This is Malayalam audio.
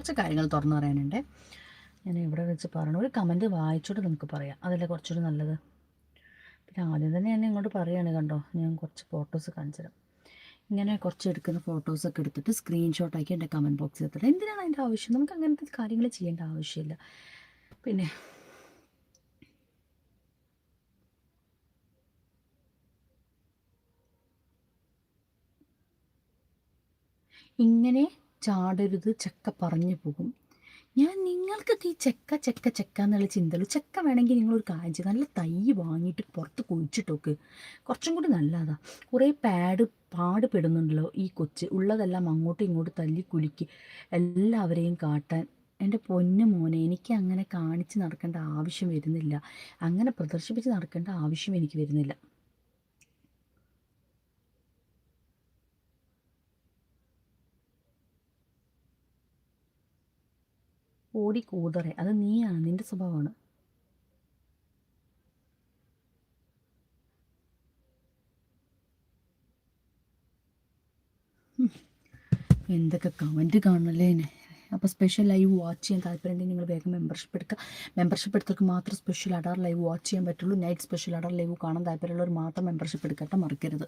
കുറച്ച് കാര്യങ്ങൾ തുറന്നു പറയാനുണ്ട്. ഞാൻ ഇവിടെ വെച്ച് പറഞ്ഞു ഒരു കമന്റ് വായിച്ചോട്ട് നമുക്ക് പറയാം. അതല്ലേ കുറച്ചുകൂടി നല്ലത്? പിന്നെ ആദ്യം തന്നെ ഞാൻ ഇങ്ങോട്ട് പറയുകയാണ് കണ്ടോ? ഞാൻ കുറച്ച് ഫോട്ടോസ് കാണിച്ചു തരാം ഇങ്ങനെ കുറച്ച് എടുക്കുന്ന ഫോട്ടോസൊക്കെ എടുത്തിട്ട് സ്ക്രീൻഷോട്ടാക്കി എന്റെ കമന്റ് ബോക്സിൽ എത്തിട്ട് എന്തിനാണ് അതിന്റെ ആവശ്യം? നമുക്ക് അങ്ങനത്തെ കാര്യങ്ങൾ ചെയ്യേണ്ട ആവശ്യമില്ല. പിന്നെ ഇങ്ങനെ ചാടരുത് ചക്ക പറഞ്ഞു പോകും. ഞാൻ നിങ്ങൾക്കൊക്കെ ഈ ചെക്ക ചെക്ക ചെക്ക എന്നുള്ള ചിന്തയുള്ളൂ ചെക്ക വേണമെങ്കിൽ നിങ്ങളൊരു ചെയ്യ്. നല്ല തൈ വാങ്ങിയിട്ട് പുറത്ത് കുഴിച്ചിട്ടോക്ക് കുറച്ചും കൂടി നല്ലതാ. കുറേ പാഡ് പാടുപെടുന്നുണ്ടല്ലോ ഈ കൊച്ച്. ഉള്ളതെല്ലാം അങ്ങോട്ടും ഇങ്ങോട്ടും തല്ലി കുലുക്കി എല്ലാവരെയും കാട്ടാൻ. എന്റെ പൊന്നു മോനെ എനിക്ക് അങ്ങനെ കാണിച്ച് നടക്കേണ്ട ആവശ്യം വരുന്നില്ല. അങ്ങനെ പ്രദർശിപ്പിച്ച് നടക്കേണ്ട ആവശ്യം എനിക്ക് വരുന്നില്ല. ഓടി കൂതറേ. അത് നീയാണ് നിന്റെ സ്വഭാവമാണ്. എന്തൊക്കെ കമന്റ് കാണണല്ലേ എന്നെ അപ്പോൾ സ്പെഷ്യൽ ലൈവ് വാച്ച് ചെയ്യാൻ താല്പര്യമുണ്ടെങ്കിൽ നിങ്ങൾ വേഗം മെമ്പർഷിപ്പ് എടുക്കുക മെമ്പർഷിപ്പ് എടുത്തവർക്ക് മാത്രം സ്പെഷ്യൽ അഡാർ ലൈവ് വാച്ച് ചെയ്യാൻ പറ്റുള്ളൂ. നൈറ്റ് സ്പെഷ്യൽ അഡാർ ലൈവ് കാണാൻ താല്പര്യമുള്ളവർ മാത്രം മെമ്പർഷിപ്പ് എടുക്കട്ടെ മറക്കരുത്.